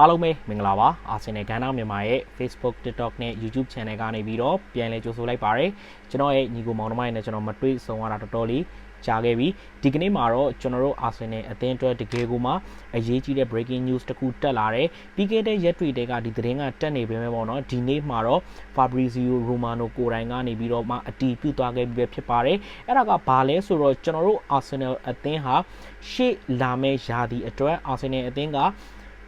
အားလုံးပဲမင်္ဂလာပါအာဆင်နယ်ကန်းတောင်းမြန်မာရဲ့ Facebook TikTok နဲ့ YouTube Channel ကနေပြီးတော့ပြန်လည်ကြိုဆိုလိုက်ပါရစေကျွန်တော်ရဲ့ညီကိုမောင်နှမရဲ့နဲ့ကျွန်တော်မတွေ့ဆုံရတာတော်တော်လေးကြာခဲ့ပြီဒီကနေ့မှာတော့ကျွန်တော်တို့အာဆင်နယ်အသင်းအတွက်တကယ်ကိုမှအရေးကြီးတဲ့ breaking news တစ်ခုတက်လာတယ်ပြီးခဲ့တဲ့ရက်တွေကဒီသတင်းကတက်နေပေမဲ့ပေါ့နော်ဒီနေ့မှာတော့ Fabrizio Romano ကိုယ်တိုင်ကနေပြီးတော့မှအတီးပြုတ်သွားခဲ့ပြီးပဲဖြစ်ပါတယ်အဲ့ဒါကဘာလဲဆိုတော့ကျွန်တော်တို့ Arsenal အသင်းဟာရှေ့လာမယ့်ရာသီအတွက် Arsenal အသင်းက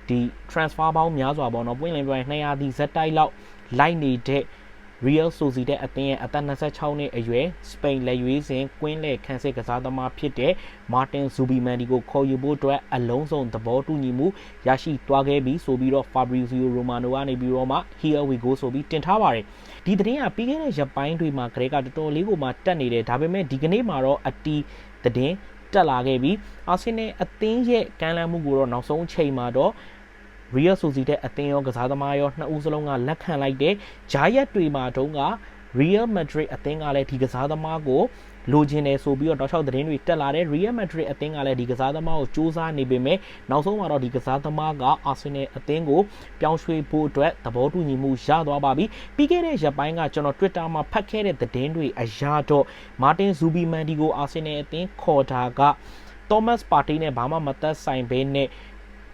ဒီ transfer ပေါင်းများစွာပေါ့နော်ပွင့်လင်းပြောရင်200ဒီဇက်တိုက်လောက်လိုက်နေတဲ့ Real Sociedad အသင်းရဲ့အသက်26နှစ်အရွယ်စပိန်လက်ရွေးစင်ကွင်းလေခန်းစစ်ကစားသမားဖြစ်တဲ့ Martin Zubimendi ကိုခေါ်ယူဖို့အတွက်အလုံးစုံသဘောတူညီမှုရရှိသွားခဲ့ပြီဆိုပြီးတော့ Fabrizio Romano ကနေပြီးတော့မှ Here we go ဆိုပြီးတင်ထားပါတယ်ဒီသတင်းကပြီးခဲ့တဲ့ရက်ပိုင်းတွေမှာကလေးကတော်တော်လေးကိုမှတက်နေတယ်ဒါပေမဲ့ဒီကနေ့မှာတော့အတီးသတင်းတက်လာခဲ့ပြီးအာဆင်နယ်အသင်းရဲ့ကမ်းလှမ်းမှုကိုတော့နောက်ဆုံးအချိန်မှာတော့ Real Sociedad အသင်းရောကစားသမားရောနှစ်ဦးစလုံးကလက်ခံလိုက်တဲ့ဂျာရက်တွေမှာတုန်းက Real Madrid အသင်းကလည်းဒီကစားသမားကိုလိုချင်တယ်ဆိုပြီးတော့တောက်လျှောက်သတင်းတွေတက်လာတယ် Real Madrid အသင်းကလည်းဒီကစားသမားကိုစူးစမ်းနေပေမဲ့နောက်ဆုံးမှာတော့ဒီကစားသမားက Arsenal အသင်းကိုပြောင်းရွှေ့ဖို့အတွက်သဘောတူညီမှုရသွားပါပြီပြီးခဲ့တဲ့ရက်ပိုင်းကကျွန်တော် Twitter မှာဖတ်ခဲ့တဲ့သတင်းတွေအရတော့ Martin Zubimendi ကို Arsenal အသင်းခေါ်တာက Thomas Partey နဲ့ဘာမှမသက်ဆိုင်ဘဲနဲ့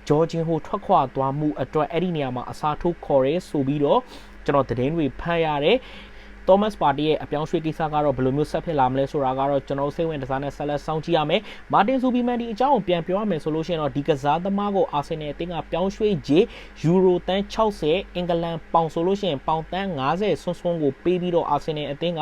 ဂျော်ဂျင်ဟိုထွက်ခွာသွားမှုအတွက်အဲ့ဒီနေရာမှာအစားထိုးခေါ်ရဲဆိုပြီးတော့ကျွန်တော်သတင်းတွေဖတ်ရတယ် Thomas Partey ရဲ့အပြောင်းရွှေ့ကိစ္စကတော့ဘယ်လိုမျိုးဆက်ဖြစ်လာမလဲဆိုတာကတော့ကျွန်တော်စိတ်ဝင်စားနဲ့ဆက်လက်စောင့်ကြည့်ရမယ်။ Martin Zubimendi အကြောင်းကိုပြန်ပြောရမယ်ဆိုလို့ရှိရင်တော့ဒီကစားသမားကို Arsenal အသင်းကပြောင်းရွှေ့ကြေးယူရိုတန်း60အင်္ဂလန်ပေါင်ဆိုလို့ရှိရင်ပေါင်တန်း90ဆွန်းဆွန်းကိုပေးပြီးတော့ Arsenal အသင်းက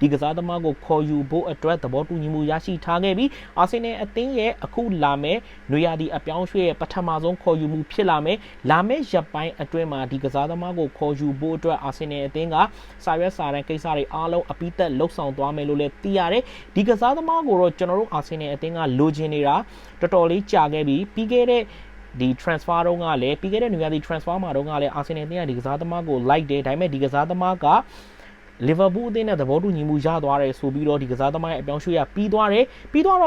ဒီကစားသမားကိုခေါ်ယူဖို့အတွက်သဘောတူညီမှုရရှိထားခဲ့ပြီး Arsenal အသင်းရဲ့အခုလာမယ့်နွေရာသီအပြောင်းရွှေ့ရဲ့ပထမဆုံးခေါ်ယူမှုဖြစ်လာမယ်။လာမယ့်ရက်ပိုင်းအတွင်းမှာဒီကစားသမားကိုခေါ်ယူဖို့အတွက် Arsenal အသင်းကစာရွက်စာတမ်းကိစ္စတွေအားလုံးအပိသက်လှုပ်ဆောင်သွားမယ်လို့လည်းသိရတယ်ဒီကစားသမားကိုတော့ကျွန်တော်တို့အာဆင်နယ်အသင်းကလိုချင်နေတာတော်တော်လေးကြာခဲ့ပြီပြီးခဲ့တဲ့ဒီ transfer တော့ကလည်းပြီးခဲ့တဲ့နေရာဒီ transfer မှာတော့ကလည်းအာဆင်နယ်အသင်းကဒီကစားသမားကိုလိုက်တယ်ဒါပေမဲ့ဒီကစားသမားကလီဗာပူးအသင်းနဲ့သဘောတူညီမှုရသွားတယ်ဆိုပြီးတော့ဒီကစားသမားရဲ့အပြောင်းရွှေ့ရပြီးသွားတယ်ပြီးတော့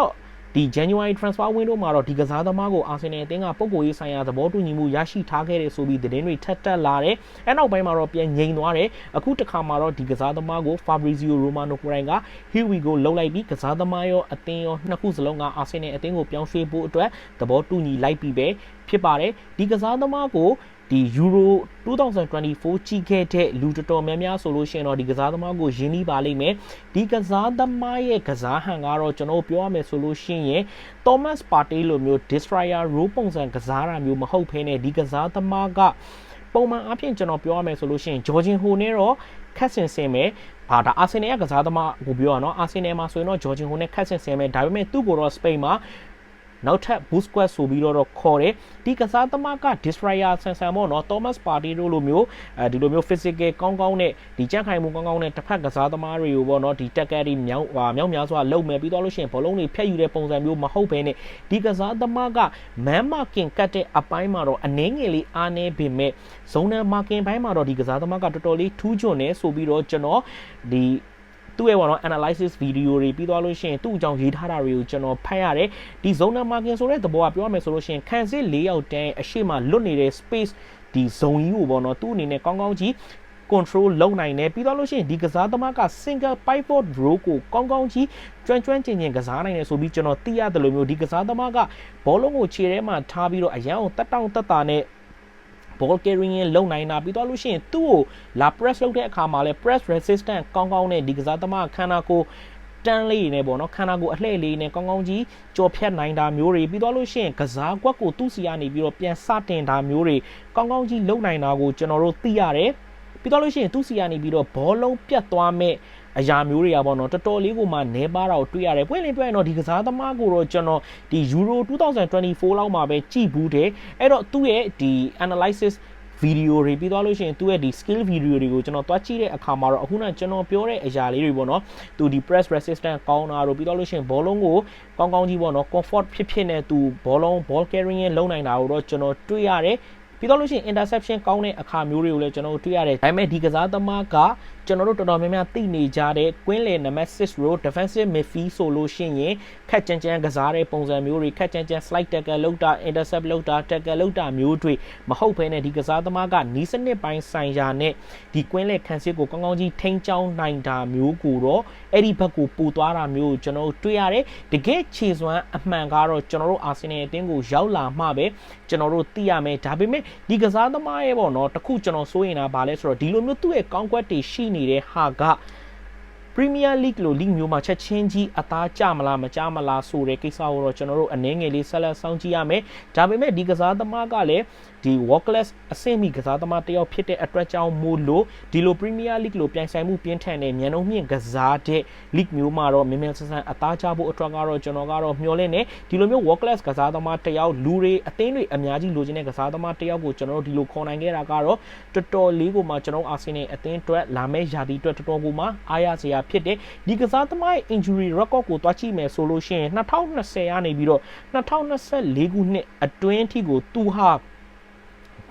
ဒီ January transfer window မှာတော့ဒီကစားသမားကို Arsenal အသင်းကပုံကိုရေးဆိုင်ရာသဘောတူညီမှုရရှိထားခဲ့တယ်ဆိုပြီးသတင်းတွေထပ်တက်လာတယ်။အဲနောက်ပိုင်းမှာတော့ပြန်ငြိမ်သွားတယ်။အခုတစ်ခါမှာတော့ဒီကစားသမားကို Fabrizio Romano ကိုယ်တိုင်က Here we go လောက်လိုက်ပြီးကစားသမားရောအသင်းရောနှစ်ခုစလုံးက Arsenal အသင်းကိုပြောင်းရွှေ့ဖို့အတွက်သဘောတူညီလိုက်ပြီးပဲဖြစ်ပါတယ်။ဒီကစားသမားကို ဒီ Euro 2024ကြီးခဲ့တဲ့လူတော်တော်များများဆိုလို့ရှိရင်တော့ဒီကစားသမားကိုယင်းနှီးပါလိမ့်မယ်ဒီကစားသမားရဲ့ကစားဟန်ကတော့ကျွန်တော်ပြောရမယ်ဆိုလို့ရှိရင် Thomas Partey လိုမျိုး Destroyer Role ပုံစံကစားတာမျိုးမဟုတ်ဘဲနဲ့ဒီကစားသမားကပုံမှန်အဖြစ်ကျွန်တော်ပြောရမယ်ဆိုလို့ရှိရင် Jorginho ဟိုနဲ့တော့ခက်ဆင်ဆင်ပဲအာဒါအာဆင်နယ်ကကစားသမားကိုပြောရအောင်အာဆင်နယ်မှာဆိုရင်တော့ Jorginho နဲ့ခက်ဆင်ဆင်ပဲဒါပေမဲ့သူ့ကိုတော့ Spain မှာ နောက်ထပ် boost squad ဆိုပြီးတော့ခေါ်တယ်ဒီကစားသမားက destroyer ဆန်ဆန်ပေါ့နော် Thomas Partey တို့လိုမျိုးအဲဒီလိုမျိုး physical ကောင်းကောင်းနဲ့ဒီကြက်ခိုင်မှုကောင်းကောင်းနဲ့တစ်ဖက်ကစားသမားတွေကိုပေါ့နော်ဒီတက်ကယ်ဒီမြောင်းမြောင်းများစွာလုံမယ်ပြီးတော့လို့ရှိရင်ဘောလုံးတွေဖျက်ယူတဲ့ပုံစံမျိုးမဟုတ်ဘဲနဲ့ဒီကစားသမားက man marking ကတ်တဲ့အပိုင်းမှာတော့အနည်းငယ်လေးအားနေပေမဲ့ zone marking ဘိုင်းမှာတော့ဒီကစားသမားကတော်တော်လေးထူးချွန်နေဆိုပြီးတော့ကျွန်တော်ဒီ သူ့ရဲ့ဘောနော် analysis video တွေပြီးသွားလို့ရှိရင်သူ့အကြောင်းရေးထားတာတွေကိုကျွန်တော်ဖတ်ရတယ်ဒီ zone marking ဆိုတဲ့သဘောကပြောရမယ်ဆိုလို့ရှိရင်ခံစစ်၄ယောက်တန်းအရှိမလွတ်နေတဲ့ space ဒီ zone ကြီးကိုပေါ့နော်သူ့အနေနဲ့ကောင်းကောင်းကြီး control လုပ်နိုင်တယ်ပြီးတော့လို့ရှိရင်ဒီကစားသမားက single pivot row ကိုကောင်းကောင်းကြီးကျွမ်းကျွမ်းကျင်ကျင်ကစားနိုင်တယ်ဆိုပြီးကျွန်တော်သိရတယ်လို့မျိုးဒီကစားသမားကဘောလုံးကိုခြေထဲမှာထားပြီးတော့အရန်အောင်တက်တောင့်တက်တာနဲ့ ball carrying လုံနိုင်တာပြီးတော့လို့ရှိရင်သူ့ကိုလာ press လုပ်တဲ့အခါမှာလဲ press resistant ကောင်းကောင်းနဲ့ဒီကစားသမားခန္ဓာကိုယ်တန်းလေးနဲ့ပေါ့နော်ခန္ဓာကိုယ်အလှည့်လေးနဲ့ကောင်းကောင်းကြီးကြော်ဖြတ်နိုင်တာမျိုးတွေပြီးတော့လို့ရှိရင်ကစားကွက်ကိုသူ့စီကနေပြီးတော့ပြန်စတင်တာမျိုးတွေကောင်းကောင်းကြီးလုံနိုင်တာကိုကျွန်တော်တို့သိရတယ်ပြီးတော့လို့ရှိရင်သူ့စီကနေပြီးတော့ဘောလုံးပြတ်သွားမဲ့ အရာမျိုးတွေကပေါ့နော်တော်တော်လေးကိုမှနဲပါတာကိုတွေ့ရတယ်ပွင့်လင်းပြောရင်တော့ဒီကစားသမားကိုတော့ကျွန်တော်ဒီ Euro 2024လောက်မှာပဲကြည်ဘူးတယ်အဲ့တော့သူ့ရဲ့ဒီ analysis ဗီဒီယိုတွေပြီးသွားလို့ရှိရင်သူ့ရဲ့ဒီ skill video တွေကိုကျွန်တော်တွားကြည့်တဲ့အခါမှာတော့အခုနကကျွန်တော်ပြောတဲ့အရာလေးတွေပေါ့နော်သူဒီ press resistant ကောင်းတာတို့ပြီးသွားလို့ရှိရင်ဘောလုံးကိုကောင်းကောင်းကြီးပေါ့နော် comfort ဖြစ်ဖြစ်နဲ့သူဘောလုံး ball carrying လုံနိုင်တာကိုတော့ကျွန်တော်တွေ့ရတယ်ပြီးတော့လို့ရှိရင် interception ကောင်းတဲ့အခါမျိုးတွေကိုလည်းကျွန်တော်တို့တွေ့ရတယ်ဒါပေမဲ့ဒီကစားသမားကကျွန်တော်တို့တော်တော်များများသိနေကြတဲ့ Queen လေနံပါတ်6 row defensive midfield ဆိုလို့ရှိရင်ခက်ကြမ်းကြမ်းကစားတဲ့ပုံစံမျိုးတွေခက်ကြမ်းကြမ်း slide tackle လောက်တာ intercept လောက်တာ tackle လောက်တာမျိုးတွေမဟုတ်ဘဲနဲ့ဒီကစားသမားကနီးစနစ်ပိုင်းဆိုင်ရာနဲ့ဒီ Queen လေခံစစ်ကိုကောင်းကောင်းကြီးထိန်းချောင်းနိုင်တာမျိုးကိုတော့အဲ့ဒီဘက်ကိုပူသွားတာမျိုးကိုကျွန်တော်တို့တွေ့ရတယ်တကယ်ခြေစွမ်းအမှန်ကတော့ကျွန်တော်တို့အာဆင်နယ်အသင်းကိုရောက်လာမှပဲကျွန်တော်တို့သိရမယ်ဒါပေမဲ့ဒီကစားသမားရဲ့ပေါ့နော်တခုကျွန်တော်စိုးရင်တာဗာလဲဆိုတော့ဒီလိုမျိုးသူ့ရဲ့ကောင်းကွက်တွေရှိနေတဲ့ဟာက Premier League လို့ league မျိုးမှာချက်ချင်းကြီးအသားကျမလားမကျမလားဆိုတဲ့ကိစ္စကိုတော့ကျွန်တော်တို့အနည်းငယ်လေးဆက်လက်စောင့်ကြည့်ရမယ်။ဒါပေမဲ့ဒီကစားသမားကလည်းဒီ world class အဆင့်မီကစားသမားတစ်ယောက်ဖြစ်တဲ့အတွက်ကြောင့်မို့လို့ဒီလို Premier League လို့ပြိုင်ဆိုင်မှုပြင်းထန်တဲ့မြန်နှုံးမြင့်ကစားတဲ့ league မျိုးမှာတော့မြန်မြန်ဆန်ဆန်အသားကျဖို့အတွက်ကတော့ကျွန်တော်ကတော့မျှော်လင့်နေဒီလိုမျိုး world class ကစားသမားတစ်ယောက်လူတွေအသင်းတွေအများကြီးလိုချင်တဲ့ကစားသမားတစ်ယောက်ကိုကျွန်တော်တို့ဒီလိုခေါ်နိုင်ခဲ့တာကတော့တော်တော်လေးကိုမှကျွန်တော်အာဆင်နယ်အသင်းအတွက်လာမယ့်ရာသီအတွက်တော်တော်ကိုမှအားရစရာဖြစ်တဲ့ဒီကစားသမားရဲ့ injury record ကိုတွားကြည့်မယ်ဆိုလို့ရှိရင်2020ကနေပြီးတော့2024ခုနှစ်အတွင်းထိကိုသူဟာ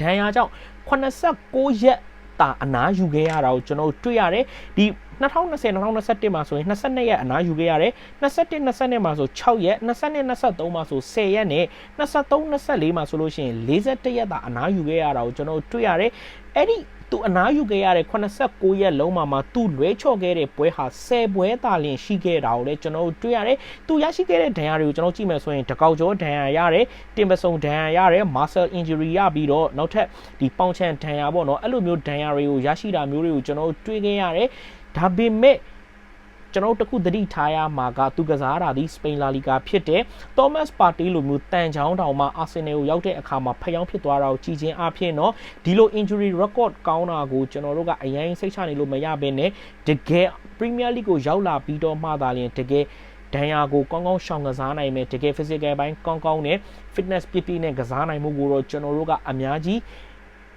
ဒဏ်ရာကြောင့်89ရက်တာအနားယူခဲ့ရတာကိုကျွန်တော်တွေ့ရတယ်ဒီ2020 2021မှာဆိုရင်22ရက်အနားယူခဲ့ရတယ်21 22မှာဆို6ရက်22 23မှာဆို10ရက်နဲ့23 24မှာဆိုလို့ရှိရင်41ရက်တာအနားယူခဲ့ရတာကိုကျွန်တော်တွေ့ရတယ်အဲ့ဒီ သူအနားယူခဲ့ရတဲ့89ရက်လုံးမှာမှာသူလွဲချော့ခဲ့တဲ့ပွဲဟာ10ပွဲသာလျှင်ရှိခဲ့တာကိုလည်းကျွန်တော်တို့တွေ့ရတယ်။သူရရှိခဲ့တဲ့ဒဏ်ရာတွေကိုကျွန်တော်ကြည့်မယ်ဆိုရင်တကောက်ကျော်ဒဏ်ရာရတယ်၊တင်ပစုံဒဏ်ရာရတယ်၊ muscle injury ရပြီးတော့နောက်ထပ်ဒီပေါင်ချန်ဒဏ်ရာပေါ့နော်အဲ့လိုမျိုးဒဏ်ရာတွေကိုရရှိတာမျိုးတွေကိုကျွန်တော်တို့တွေ့ခဲ့ရတယ်။ဒါပေမဲ့ ကျွန်တော်တို့တခုသတိထားရမှာကသူကစားတာဒီစပိန်လာလီဂါဖြစ်တဲ့ Thomas Partey လိုမျိုးတန်ချောင်းတောင်မှအာဆင်နယ်ကိုရောက်တဲ့အခါမှာဖျောင်းဖြစ်သွားတာကိုကြည်ချင်းအဖြစ်တော့ဒီလို injury record ကောင်းတာကိုကျွန်တော်တို့ကအရင်စိတ်ချနေလို့မရဘဲနဲ့တကယ် Premier League ကိုရောက်လာပြီးတော့မှသာလျှင်တကယ်ဒဏ်ရာကိုကောင်းကောင်းရှောင်ကစားနိုင်မယ်တကယ် physical ဘိုင်းကောင်းကောင်းနဲ့ fitness ပြည့်ပြည့်နဲ့ကစားနိုင်မှုကိုတော့ကျွန်တော်တို့ကအများကြီး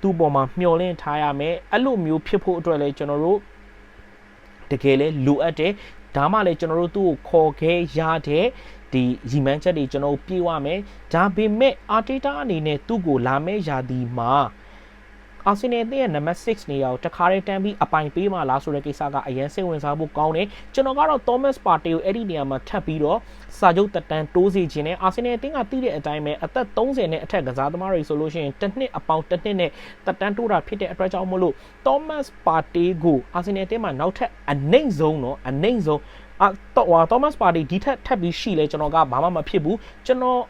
သူ့ပေါ်မှာမျှော်လင့်ထားရမယ်အဲ့လိုမျိုးဖြစ်ဖို့အတွက်လည်းကျွန်တော်တို့ တကယ်လဲလိုအပ်တယ်ဒါမှလည်းကျွန်တော်တို့သူ့ကိုခေါ်ခဲ့ရတဲ့ဒီရီမန်းချက်တွေကျွန်တော်ပြေးဝမယ်ဒါပေမဲ့အာတီတာအနေနဲ့သူ့ကိုလာမဲ့ယာဒီမှာ အာဆင်နယ်ရဲ့နံပါတ်6နေရာကိုတခါတည်းတန်းပြီးအပိုင်ပေးမှလားဆိုတဲ့ကိစ္စကအရင်စိတ်ဝင်စားဖို့ကောင်းတယ်ကျွန်တော်ကတော့ Thomas Partey ကိုအဲ့ဒီနေရာမှာထပ်ပြီးတော့စာချုပ်တက်တန်းတိုးစီခြင်းနဲ့အာဆင်နယ်အသင်းကသိတဲ့အတိုင်းပဲအသက်30နဲ့အထက်ကစားသမားတွေဆိုလို့ရှိရင်တစ်နှစ်အပေါင်းတစ်နှစ်နဲ့တက်တန်းတိုးတာဖြစ်တဲ့အတွက်ကြောင့်မို့လို့ Thomas Partey ကိုအာဆင်နယ်အသင်းမှာနောက်ထပ်အနှိမ့်ဆုံးတော့အနှိမ့်ဆုံးအာတော့ဟို Thomas Partey ဒီထက်ထပ်ပြီးရှိလဲကျွန်တော်ကဘာမှမဖြစ်ဘူးကျွန်တော်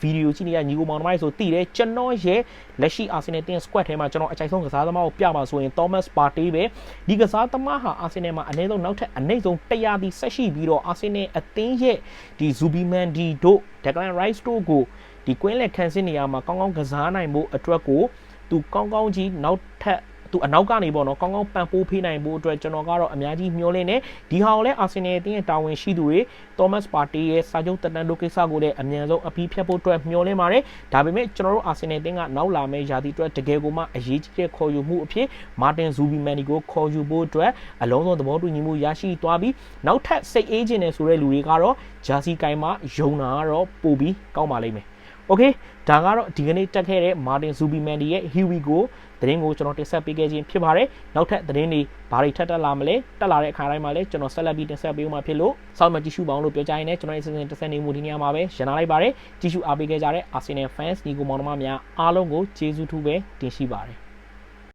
ဗီဒီယိုကြည့်နေရညီကိုမောင်နှမတွေဆိုတည်တယ်ကျွန်တော်ရဲ့လက်ရှိအာဆင်နယ်တင်း squad ထဲမှာကျွန်တော်အကြိုက်ဆုံးကစားသမားကိုပြပါဆိုရင် Thomas Partey ပဲဒီကစားသမားဟာအာဆင်နယ်မှာအနည်းဆုံးနောက်ထပ်အနည်းဆုံး100ဒီဆက်ရှိပြီးတော့အာဆင်နယ်အသင်းရဲ့ဒီ Zubimandi တို့ Declan Rice တို့ကိုဒီကွင်းလက်ခံစစ်နေရာမှာကောင်းကောင်းကစားနိုင်ဖို့အတွက်ကိုသူကောင်းကောင်းကြီးနောက်ထပ် သူအနောက်ကနေပေါ့နော်ကောင်းကောင်းပန်ပိုးဖေးနိုင်ဖို့အတွက်ကျွန်တော်ကတော့အများကြီးမျှော်လင့်နေဒီဟာကိုလည်းအာဆင်နယ်အသင်းရဲ့တာဝန်ရှိသူတွေ Thomas Partey ရဲ့စာချုပ်တက်တန်းတို့ကိစ္စကိုလည်းအမြန်ဆုံးအပြီးဖြတ်ဖို့အတွက်မျှော်လင့်ပါတယ်ဒါပေမဲ့ကျွန်တော်တို့အာဆင်နယ်အသင်းကနောက်လာမယ့်ရာသီအတွက်တကယ်ကိုမှအရေးကြီးတဲ့ခေါ်ယူမှုအဖြစ်မာတင်ဇူဘီမန်နီကိုခေါ်ယူဖို့အတွက်အလုံးစုံသဘောတူညီမှုရရှိသွားပြီးနောက်ထပ်စိတ်အေးခြင်းနဲ့ဆိုတဲ့လူတွေကတော့ဂျာစီကိုင်မှာယုံတာကတော့ပို့ပြီးကောင်းပါလိမ့်မယ် Okay ဒါကတော့ဒီကနေ့တက်ခဲ့တဲ့ Martin Zubimendi ရဲ့ Here We Go သတင်းကိုကျွန်တော်တင်ဆက်ပေးခဲ့ခြင်းဖြစ်ပါတယ်နောက်ထပ်သတင်းတွေဘာတွေထပ်တက်လာမလဲတက်လာတဲ့အခါတိုင်းမှာလည်းကျွန်တော်ဆက်လက်ပြီးတင်ဆက်ပေးဦးမှာဖြစ်လို့စောင့်မျှကြည့်ရှုပါအောင်လို့ပြောကြရင်းနဲ့ကျွန်တော်ရဲ့စီစဉ်တင်ဆက်နေမှုဒီညမှာပဲရန်လာလိုက်ပါတယ်ကြည့်ရှုအားပေးခဲ့ကြတဲ့ Arsenal fans ညီကိုမောင်နှမများအားလုံးကိုကျေးဇူးထူးပဲတင်ရှိပါတယ်